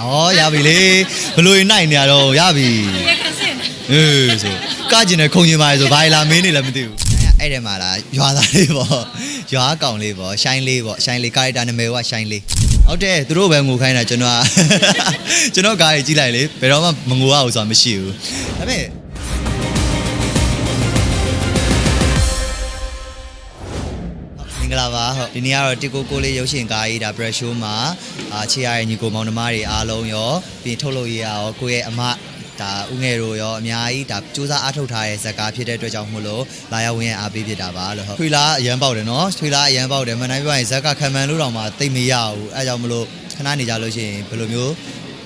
ဩရပြီလေဘလို့ရင်နိုင်နေရတော့ရပြီရခစင်အေးဆိုကကျင်တယ်ခုံကျင်ပါလေဆိုဘာလာမင်းနေလည်းမသိဘူးအဲ့ထဲမှာလားရွာသားလေးပေါ့ရွာကောင်လေးပေါ့ရှိုင်းလေးပေါ့ရှိုင်းလေးကာရက်တာနာမည်ကရှိုင်းလေးဟုတ်တယ်သူတို့ပဲငိုခိုင်းတာကျွန်တော်ကကျွန်တော်ကားကြီးကြီးလိုက်လေဘယ်တော့မှမငိုရဘူးဆိုတာမရှိဘူးဒါပေမဲ့ င်္ဂလာပါဟုတ်ဒီနေ့ကတော့တီကိုကိုလေးရုပ်ရှင်ကားကြီးဒါ brush show မှာအာချေရရဲ့ညီကိုမောင်နှမတွေအားလုံးရောပြီးရင်ထုတ်လို့ရရရောကိုယ့်ရဲ့အမဒါဦးငယ်တို့ရောအများကြီးဒါစူးစမ်းအားထုတ်ထားတဲ့ဇာတ်ကားဖြစ်တဲ့အတွက်ကြောင့်မို့လို့လာရောက်ဝင်ရအားပေးဖြစ်တာပါလို့ဟုတ်ထွေလားအရန်ပေါက်တယ်နော်ထွေလားအရန်ပေါက်တယ်မန်တိုင်းပြောရင်ဇာတ်ကခံမှန်လို့တော့မှသိမ့်မရဘူးအဲကြောင့်မလို့ခဏနေကြလို့ရှိရင်ဘယ်လိုမျိုး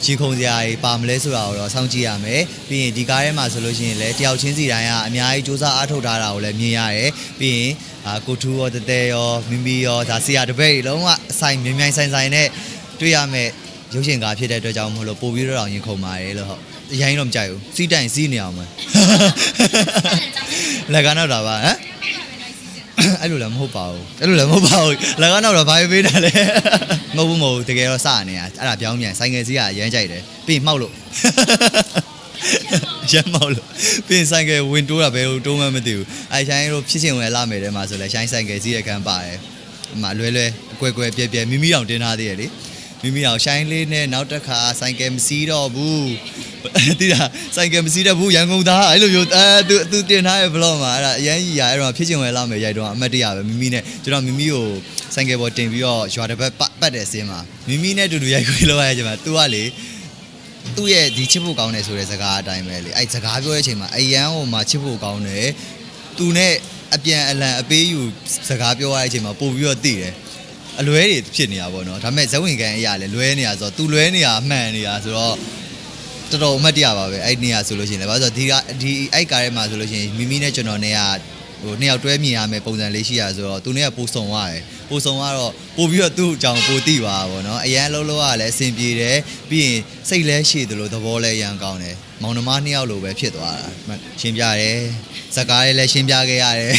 ကြီးခုံစရာတွေပါမလဲဆိုတာကိုတော့စောင့်ကြည့်ရမယ်ပြီးရင်ဒီကားထဲမှာဆိုလို့ရှိရင်လည်းတယောက်ချင်းစီတိုင်းကအများကြီးစူးစမ်းအားထုတ်ထားတာကိုလည်းမြင်ရတယ်ပြီးရင်အာကိုထူရောတတဲရောမိမိရောဒါဆရာတပည့်တွေလုံးဝအဆိုင်မြင်မြိုင်ဆိုင်ဆိုင်နဲ့တွေ့ရမယ်ရုပ်ရှင်ကားဖြစ်တဲ့အတွက်ကြောင့်မလို့ပို့ပြီးတော့ရင်ခုန်ပါတယ်လို့ဟုတ်အရင်တော့မကြိုက်ဘူးစီးတိုင်စီးနေအောင်မယ်လက်ကတော့တာပါဟမ် အဲ့လိုလည်းမဟုတ်ပါဘူးအဲ့လိုလည်းမဟုတ်ပါဘူးလက်ကတော့တော့ဘာပဲပေးတာလဲမဟုတ်ဘူးမဟုတ်ဘူးတကယ်တော့စနေတာအဲ့ဒါပြောင်းပြန်ဆိုင်ငယ်စီးကရမ်းကြိုက်တယ်ပြီးရင်မှောက်လို့ရမ်းမောက်လို့ပြီးရင်ဆိုင်ကယ်ဝင်တိုးတာဘယ်လိုတိုးမှမသိဘူးအဲရှိုင်းတို့ဖြစ်ချင်ဝင်လာမယ်တဲ့မှာဆိုလဲရှိုင်းဆိုင်ကယ်စီးရခံပါတယ်အမလွဲလွဲအကွဲကွဲပြဲပြဲမိမိအောင်တင်ထားသေးရလေ မိမိအောင်ရှိုင်းလေးနဲ့နောက်တစ်ခါဆိုင်ကယ်မစီးတော့ဘူးတိတာဆိုင်ကယ်မစီးတော့ဘူးရန်ကုန်သားအဲ့လိုမျိုးအဲသူသူတင်ထားရဲ့ vlog မှာအဲ့ဒါအရန်ကြီးရအဲ့တော့ဖြစ်ချင်ဝင်လာမယ်ရိုက်တော့အမတ်တရပဲမိမိနဲ့ကျွန်တော်မိမိကိုဆိုင်ကယ်ပေါ်တင်ပြီးတော့ရွာတစ်ပတ်ပတ်တဲ့အစင်းမှာမိမိနဲ့တူတူရိုက်ခွေးလောက်ရကြမှာ तू ကလေသူ့ရဲ့ဒီချစ်ဖို့ကောင်းတယ်ဆိုတဲ့စကားအတိုင်းပဲလေအဲ့စကားပြောတဲ့အချိန်မှာအရန်ဟိုမှာချစ်ဖို့ကောင်းတယ်သူနဲ့အပြန်အလှန်အပေးယူစကားပြောရတဲ့အချိန်မှာပို့ပြီးတော့တည်တယ် အလွဲတွေဖြစ်နေတာပေါ့နော်ဒါပေမဲ့ဇဝင်ကန်အရာလည်းလွဲနေတာဆိုတော့သူလွဲနေတာအမှန်နေတာဆိုတော့တော်တော်အမှတ်တရပါပဲအဲ့နေရာဆိုလို့ရှိရင်လည်းဘာလို့ဆိုတော့ဒီကဒီအဲ့ကားထဲမှာဆိုလို့ရှိရင်မိမိနဲ့ကျွန်တော်နဲ့ကဟိုနှစ်ယောက်တွဲမြင်ရမယ်ပုံစံလေးရှိရဆိုတော့သူနဲ့ကပိုဆုံရတယ်ပိုဆုံရတော့ပိုပြီးတော့သူ့အကြောင်းပိုသိပါဗောနော်အရန်လုံးလုံးကလည်းအဆင်ပြေတယ်ပြီးရင်စိတ်လဲရှည်တယ်လို့သဘောလဲရန်ကောင်းတယ်မောင်နှမနှစ်ယောက်လိုပဲဖြစ်သွားတာရှင်းပြတယ်ဇက်ကားလေးလည်းရှင်းပြခဲ့ရတယ်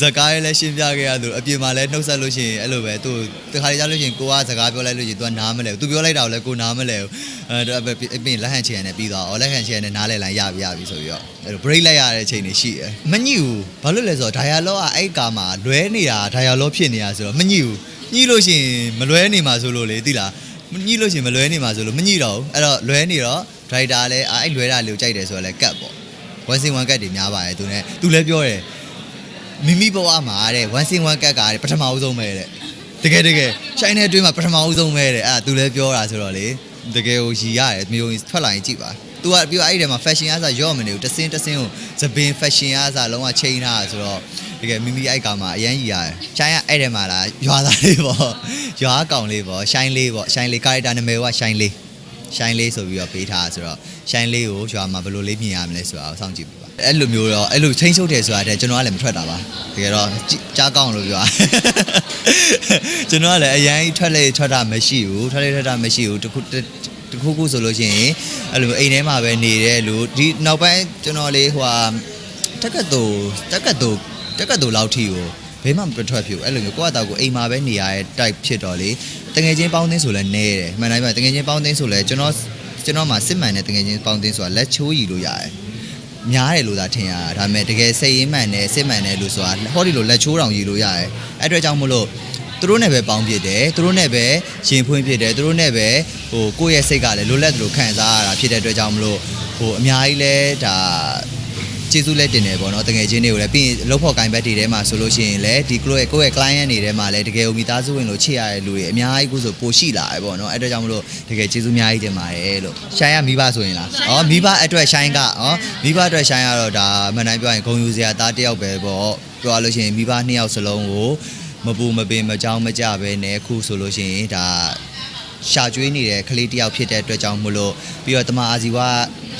ဇက်ကားလေးလည်းရှင်းပြခဲ့ရသူအပြင်မှာလည်းနှုတ်ဆက်လို့ရှိရင်အဲ့လိုပဲသူတခါလေကြားလို့ရှိရင်ကိုကစကားပြောလိုက်လို့ရှိရင် तू နားမလဲဘူး तू ပြောလိုက်တာကိုလည်းကိုနားမလဲဘူးအဲတော့အပြင်လက်ဟန်ချင်ရနဲ့ပြီးသွားအော်လက်ဟန်ချင်ရနဲ့နားလဲလိုက်ရပြီရပြီဆိုပြီးတော့အဲ့လို break လိုက်ရတဲ့အချိန်တွေရှိတယ်မညှိဘူးဘာလို့လဲဆိုတော့ dialogue ကအဲ့ကာမှာလွဲနေတာ dialogue ဖြစ်နေတာဆိုတော့မညှိဘူးညှိလို့ရှိရင်မလွဲနေမှာဆိုလို့လေသိလားညှိလို့ရှိရင်မလွဲနေမှာဆိုလို့မညှိတော့ဘူးအဲ့တော့လွဲနေတော့ driver လည်းအဲ့လွဲတာလေးကိုကြိုက်တယ်ဆိုတော့လည်းကတ်ပေါ့ one sing one cut တွေများပါတယ်သူနဲ့သူလည်းပြောတယ်မိမိဘဝမှာတဲ့1 sing 1 cut ကတဲ့ပထမအဦးဆုံးပဲတဲ့တကယ်တကယ်ရှိုင်းတဲ့အတွင်းမှာပထမအဦးဆုံးပဲတဲ့အဲ့ဒါသူလည်းပြောတာဆိုတော့လေတကယ်ကိုရီရတယ်မျိုးရင်ထွက်လာရင်ကြည့်ပါသူကပြီးတော့အဲ့ဒီထဲမှာ fashion အားစားရော့မနေဘူးတစင်းတစင်းကိုသပင် fashion အားစားလုံးဝချိန်ထားတာဆိုတော့တကယ်မိမိအဲ့ကောင်မှာအရန်ရီရတယ်ရှိုင်းကအဲ့ထဲမှာလားရွာသားလေးပေါ့ရွာကောင်လေးပေါ့ရှိုင်းလေးပေါ့ရှိုင်းလေး character နာမည်ကရှိုင်းလေး ရှိုင်းလေးဆိုပြီးတော့ပေးထားဆိုတော့ရှိုင်းလေးကိုရွာမှာဘယ်လိုလေးမြင်ရမလဲဆိုတာကိုစောင့်ကြည့်ပါအဲ့လိုမျိုးတော့အဲ့လိုချင်းချုပ်တယ်ဆိုတာတဲ့ကျွန်တော်ကလည်းမထွက်တာပါတကယ်တော့ကြားကောင်းလို့ပြောကျွန်တော်ကလည်းအရန်ထွက်လေထွက်တာမရှိဘူးထွက်လေထွက်တာမရှိဘူးတခုတခုခုဆိုလို့ရှိရင်အဲ့လိုအိမ်ထဲမှာပဲနေတဲ့လူဒီနောက်ပိုင်းကျွန်တော်လေးဟိုဟာတက်ကတူတက်ကတူတက်ကတူလောက်ထီကို ဘယ်မှမထွက်ဖြစ်ဘူးအဲ့လိုမျိုးကိုယ့်အတောက်ကိုအိမ်မှာပဲနေရတဲ့ type ဖြစ်တော့လေတငယ်ချင်းပေါင်းသင်းဆိုလဲနဲတယ်မှန်တိုင်းပါတငယ်ချင်းပေါင်းသင်းဆိုလဲကျွန်တော်ကျွန်တော်မှာစစ်မှန်တဲ့တငယ်ချင်းပေါင်းသင်းဆိုတာလက်ချိုးရီလို့ရတယ်များတယ်လို့သာထင်ရတာဒါပေမဲ့တကယ်စိတ်ရင်းမှန်တယ်စစ်မှန်တယ်လို့ဆိုတာဟောဒီလိုလက်ချိုးတောင်ရီလို့ရတယ်အဲ့အတွက်ကြောင့်မလို့သူတို့နဲ့ပဲပေါင်းဖြစ်တယ်သူတို့နဲ့ပဲရှင်ဖွင့်ဖြစ်တယ်သူတို့နဲ့ပဲဟိုကိုယ့်ရဲ့စိတ်ကလည်းလွတ်လပ်သလိုခံစားရတာဖြစ်တဲ့အတွက်ကြောင့်မလို့ဟိုအများကြီးလဲဒါ ကျေးဇူးလက်တင်တယ်ပေါ့နော်တကယ်ချင်းတွေကိုလည်းပြီးရင်လောက်ဖို့ကိုင်ဘက်တွေထဲမှာဆိုလို့ရှိရင်လည်းဒီကိုယ့်ရဲ့ကိုယ့်ရဲ့ client တွေထဲမှာလည်းတကယ်ကိုမိသားစုဝင်လို့ချစ်ရတဲ့လူတွေအများကြီးကိုဆိုပိုရှိလာတယ်ပေါ့နော်အဲ့အတွက်ကြောင့်မလို့တကယ်ကျေးဇူးအများကြီးတင်ပါတယ်လို့ရှိုင်းရမိဘဆိုရင်လားဩမိဘအတွက်ရှိုင်းကဩမိဘအတွက်ရှိုင်းရတော့ဒါမှန်တိုင်းပြောရင်ဂုံယူစရာသားတစ်ယောက်ပဲပေါ့ပြောရလို့ရှိရင်မိဘနှစ်ယောက်စလုံးကိုမပူမပင်မကြောင်းမကြပဲနဲ့အခုဆိုလို့ရှိရင်ဒါရှာကျွေးနေတဲ့ကလေးတယောက်ဖြစ်တဲ့အတွက်ကြောင့်မို့လို့ပြီးတော့တမအာဇီဝ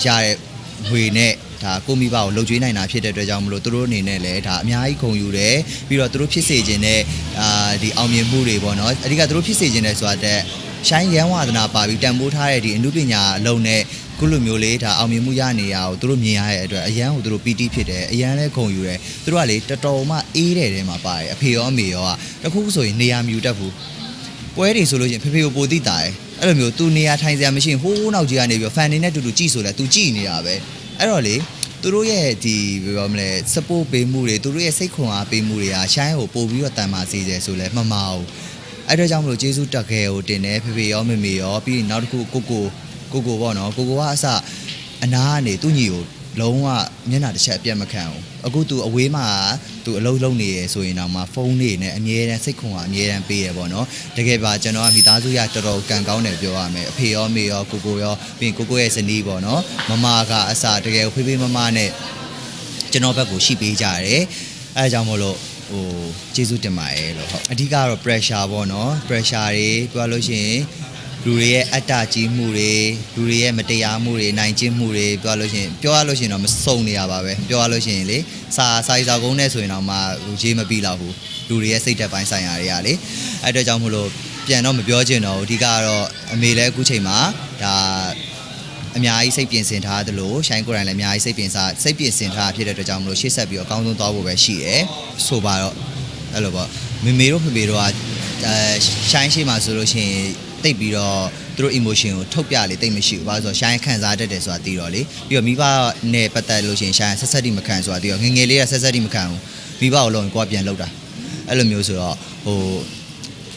ရတဲ့ ငွေနဲ့ဒါကိုမိဘကိုလှုပ်ကြွေးနိုင်တာဖြစ်တဲ့အတွက်ကြောင့်မလို့သူတို့အနေနဲ့လည်းဒါအများကြီးဂုဏ်ယူတယ်ပြီးတော့သူတို့ဖြစ်စေခြင်းနဲ့အာဒီအောင်မြင်မှုတွေပေါ့နော်အဓိကသူတို့ဖြစ်စေခြင်းနဲ့ဆိုတာတဲ့ရှိုင်းရန်ဝါဒနာပါပြီးတန်ဖိုးထားတဲ့ဒီအမှုပညာအလုံးနဲ့ခုလိုမျိုးလေးဒါအောင်မြင်မှုရနေရအောင်သူတို့မြင်ရတဲ့အတွက်အရန်ကိုသူတို့ပီတိဖြစ်တယ်အရန်လည်းဂုဏ်ယူတယ်သူတို့ကလေတော်တော်မှအေးတဲ့တဲမှာပါတယ်အဖေရောအမေရောကတခုခုဆိုရင်နေရာမြူတတ်ဘူးပွဲတွေဆိုလို့ရှိရင်ဖေဖေကိုပိုတိတာရယ် အဲ့လိုမျိုးသူနေရာထိုင်စရာမရှိရင်ဟိုးနောက်ကြီးကနေပြီးဖန်နေနဲ့တူတူကြည့်ဆိုလဲသူကြည့်နေတာပဲအဲ့တော့လေသူတို့ရဲ့ဒီဘယ်လိုမလဲ support ပေးမှုတွေသူတို့ရဲ့စိတ်ခွန်အားပေးမှုတွေကရှိုင်းကိုပို့ပြီးတော့တန်ပါစေတယ်ဆိုလဲမမအောင်အဲ့တော့ကြောင့်မလို့ကျေးဇူးတက်ခဲ့ကိုတင်တယ်ဖေဖေရောမေမေရောပြီးရင်နောက်တစ်ခုကိုကိုကိုကိုပေါ့နော်ကိုကိုကအစအနာကနေသူ့ညီကို လုံးဝမျက်နှာတစ်ချက်အပြတ်မခံဘူးအခုသူအဝေးမှာသူအလုံးလုံးနေရဆိုရင်တော့မှဖုန်းတွေနဲ့အမြဲတမ်းစိတ်ခွန်အားအမြဲတမ်းပေးရပေါ့နော်တကယ်ပါကျွန်တော်ကမိသားစုရတော်တော်ကန်ကောင်းတယ်ပြောရမယ်အဖေရောမေရောကိုကိုရောပြီးရင်ကိုကိုရဲ့ဇနီးပေါ့နော်မမကအစတကယ်ဖေးဖေးမမနဲ့ကျွန်တော်ဘက်ကိုရှိပေးကြရတယ်အဲဒါကြောင့်မို့လို့ဟိုကျေးဇူးတင်ပါတယ်လို့ဟုတ်အဓိကတော့ pressure ပေါ့နော် pressure တွေပြောလို့ရှိရင် လူတွေရဲ့အတ္တကြီးမှုတွေလူတွေရဲ့မတရားမှုတွေနိုင်ကျင့်မှုတွေပြောလို့ရှိရင်ပြောရလို့ရှိရင်တော့မစုံနေရပါပဲပြောရလို့ရှိရင်လေစာစာရေးစာကုန်းနဲ့ဆိုရင်တော့မှဟိုရေးမပြီးတော့ဘူးလူတွေရဲ့စိတ်သက်ပိုင်းဆိုင်ရာတွေကလေအဲအတွက်ကြောင့်မို့လို့ပြန်တော့မပြောချင်တော့ဘူးအဓိကကတော့အမေလည်းအခုချိန်မှာဒါအများကြီးစိတ်ပြင်ဆင်ထားသလိုရှိုင်းကိုယ်တိုင်လည်းအများကြီးစိတ်ပြင်စားစိတ်ပြင်ဆင်ထားဖြစ်တဲ့အတွက်ကြောင့်မလို့ရှေ့ဆက်ပြီးတော့အကောင်းဆုံးသွားဖို့ပဲရှိတယ်ဆိုပါတော့အဲ့လိုပေါ့မေမေတို့ဖေဖေတို့ကအဲရှိုင်းရှိမှဆိုလို့ရှိရင် တိတ်ပြီးတော့သူတို့ emotion ကိုထုတ်ပြလေတိတ်မရှိဘူးဘာလို့ဆိုတော့ရှိုင်းခံစားတတ်တယ်ဆိုတာသိတော့လေပြီးတော့မိဘနဲ့ပတ်သက်လို့ရှိရင်ရှိုင်းဆက်ဆက်တိမခံဆိုတာသိတော့ငယ်ငယ်လေးကဆက်ဆက်တိမခံဘူးမိဘကိုလုံးကိုကပြန်လောက်တာအဲ့လိုမျိုးဆိုတော့ဟို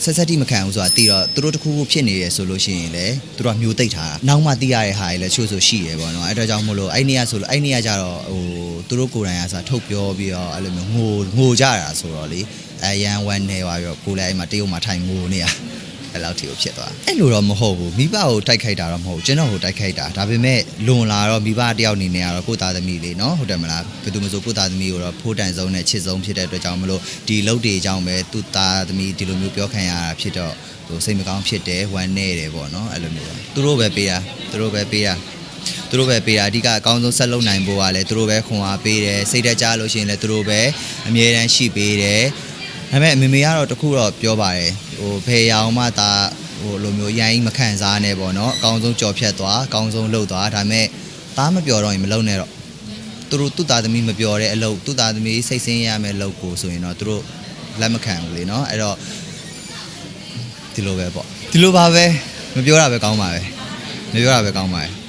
ဆက်ဆက်တိမခံဘူးဆိုတာတီးတော့သူတို့တစ်ခုခုဖြစ်နေရဆိုလို့ရှိရင်လေသူတို့ကမျိုးသိပ်ထားတာနောက်မှတီးရတဲ့ဟာတွေလည်းချို့ဆိုရှိရပေါ့နော်အဲ့တော့ကြောင့်မို့လို့အဲ့နေရဆိုလို့အဲ့နေရကြတော့ဟိုသူတို့ကိုယ်တိုင်ကစားထုတ်ပြောပြီးတော့အဲ့လိုမျိုးငိုငိုကြတာဆိုတော့လေအရန်ဝမ်းနေသွားပြီးတော့ကိုယ်လည်းအဲ့မှာတရုတ်မှာထိုင်ငိုနေရ အဲ့လောက်ထိကိုဖြစ်သွားအဲ့လိုတော့မဟုတ်ဘူးမိဘကိုတိုက်ခိုက်တာတော့မဟုတ်ဘူးကျွန်တော်ကိုတိုက်ခိုက်တာဒါပေမဲ့လွန်လာတော့မိဘတယောက်အနေနဲ့ကတော့ကိုယ့်သားသမီးလေးနော်ဟုတ်တယ်မလားဘယ်သူမှမဆိုကိုယ့်သားသမီးကိုတော့ဖိုးတန်ဆုံးနဲ့ချစ်ဆုံးဖြစ်တဲ့အတွက်ကြောင့်မလို့ဒီလုတ်တွေအကြောင်းပဲသူ့သားသမီးဒီလိုမျိုးပြောခံရတာဖြစ်တော့ဟိုစိတ်မကောင်းဖြစ်တယ်ဝမ်းနေတယ်ပေါ့နော်အဲ့လိုမျိုးသူတို့ပဲပေးတာသူတို့ပဲပေးတာသူတို့ပဲပေးတာအဓိကအကောင်းဆုံးဆက်လုပ်နိုင်ဖို့ကလည်းသူတို့ပဲခွန်အားပေးတယ်စိတ်တက်ကြလို့ရှိရင်လည်းသူတို့ပဲအမြဲတမ်းရှိပေးတယ် ဒါပေမဲ့အမေမေကတော့တခုတော့ပြောပါတယ်ဟိုဖေရအောင်မှဒါဟိုလိုမျိုးရိုင်းမခံစားနဲ့ပေါ့နော်အကောင်းဆုံးကြော်ဖြတ်သွားအကောင်းဆုံးလှုပ်သွားဒါပေမဲ့သားမပြောတော့ရင်မလုံနဲ့တော့သူတို့သူ့သားသမီးမပြောတဲ့အလုပ်သူ့သားသမီးစိတ်ဆင်းရမယ်လုပ်ကိုဆိုရင်တော့သူတို့လက်မခံဘူးလေနော်အဲ့တော့ဒီလိုပဲပေါ့ဒီလိုပါပဲမပြောတာပဲကောင်းပါပဲမပြောတာပဲကောင်းပါပဲ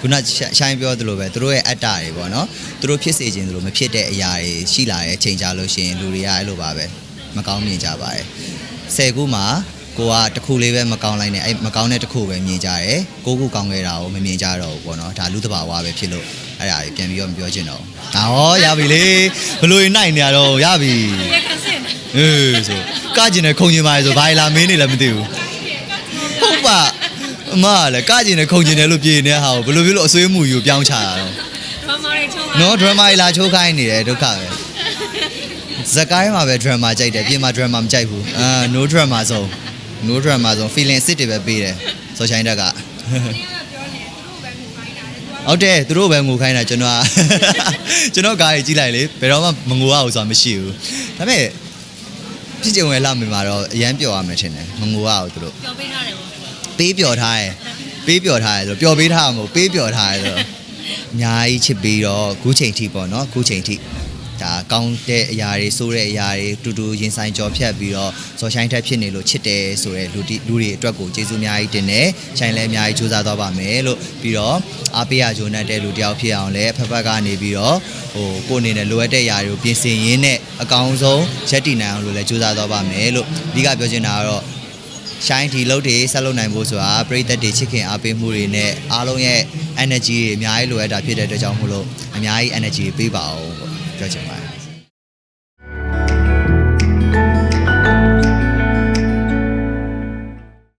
ခုနရှိုင်းပြောသလိုပဲသူတို့ရဲ့အတ္တတွေပေါ့နော်သူတို့ဖြစ်စေခြင်းသလိုမဖြစ်တဲ့အရာတွေရှိလာတဲ့အချိန်ကြလို့ရှိရင်လူတွေကအဲ့လိုပါပဲမကောင်းမြင်ကြပါတယ်ဆယ်ခုမှာကိုကတစ်ခုလေးပဲမကောင်းလိုက်နဲ့အဲ့မကောင်းတဲ့တစ်ခုပဲမြင်ကြတယ်ကိုခုကောင်းခဲ့တာကိုမမြင်ကြတော့ဘူးပေါ့နော်ဒါလူတစ်ဘာဝပဲဖြစ်လို့အဲ့ဒါကြီးပြန်ပြီးတော့မပြောချင်တော့ဘူးဒါဟောရပြီလေဘလို့ရင်နိုင်နေရတော့ရပြီရခစင်အေးဆိုကကျင်တယ်ခုံကျင်ပါလေဆိုဘာလာမင်းနေလည်းမသိဘူးဟုတ်ပါ အမကလည်းကကျင်တယ်ခုံကျင်တယ်လို့ပြေနေတဲ့ဟာကိုဘယ်လိုဖြစ်လို့အဆွေးမှုယူပြောင်းချတာတော့ဒရမာတွေချုံးနော်ဒရမာကြီးလာချိုးခိုင်းနေတယ်ဒုက္ခပဲဇက်ကိုင်းမှာပဲဒရမာကြိုက်တယ်ပြင်မှာဒရမာမကြိုက်ဘူးအာ no drama ဆုံး no drama ဆုံး feeling စစ်တွေပဲပေးတယ်ဆိုချိုင်းတက်ကဟုတ်တယ်သူတို့ပဲငိုခိုင်းတာကျွန်တော်ကကျွန်တော်ကားကြီးကြီးလိုက်လေဘယ်တော့မှမငိုရဘူးဆိုတာမရှိဘူးဒါပေမဲ့ဖြစ်ကြုံရဲ့လာမြင်မှာတော့အရန်ပျော်ရမယ်ထင်တယ်မငိုရဘူးသူတို့ပြောပေးထားတယ်ပေါ့ ပေးပျော်ထားတယ်ပေးပျော်ထားတယ်ဆိုတော့ပျော်ပေးထားမှာမဟုတ်ပေးပျော်ထားတယ်ဆိုတော့အများကြီးချစ်ပြီးတော့ခုချိန်ထိပေါ့နော်ခုချိန်ထိဒါကောင်းတဲ့အရာတွေဆိုးတဲ့အရာတွေတူတူရင်ဆိုင်ကြော်ဖြတ်ပြီးတော့ဇော်ရှိုင်းထက်ဖြစ်နေလို့ချစ်တယ်ဆိုတဲ့လူတိလူတွေအတွက်ကိုကျေးဇူးအများကြီးတင်တယ်ရှိုင်းလည်းအများကြီးကြိုးစားသွားပါမယ်လို့ပြီးတော့အားပေးရကြိုးနဲ့တဲ့လူတယောက်ဖြစ်အောင်လည်းဖက်ဖက်ကနေပြီးတော့ဟိုကိုယ်အနေနဲ့လိုအပ်တဲ့အရာတွေကိုပြင်ဆင်ရင်းနဲ့အကောင်းဆုံးရက်တည်နိုင်အောင်လို့လည်းကြိုးစားသွားပါမယ်လို့အဓိကပြောချင်တာကတော့ ရှိုင်းဒီလုတ်တွေဆက်လုပ်နိုင်ဖို့ဆိုတာပရိသတ်တွေချစ်ခင်အားပေးမှုတွေနဲ့အားလုံးရဲ့ energy တွေအများကြီးလိုအပ်တာဖြစ်တဲ့အတွက်ကြောင့်မို့လို့အများကြီး energy တွေပေးပါအောင်ပေါ့ပြောချင်ပါတယ်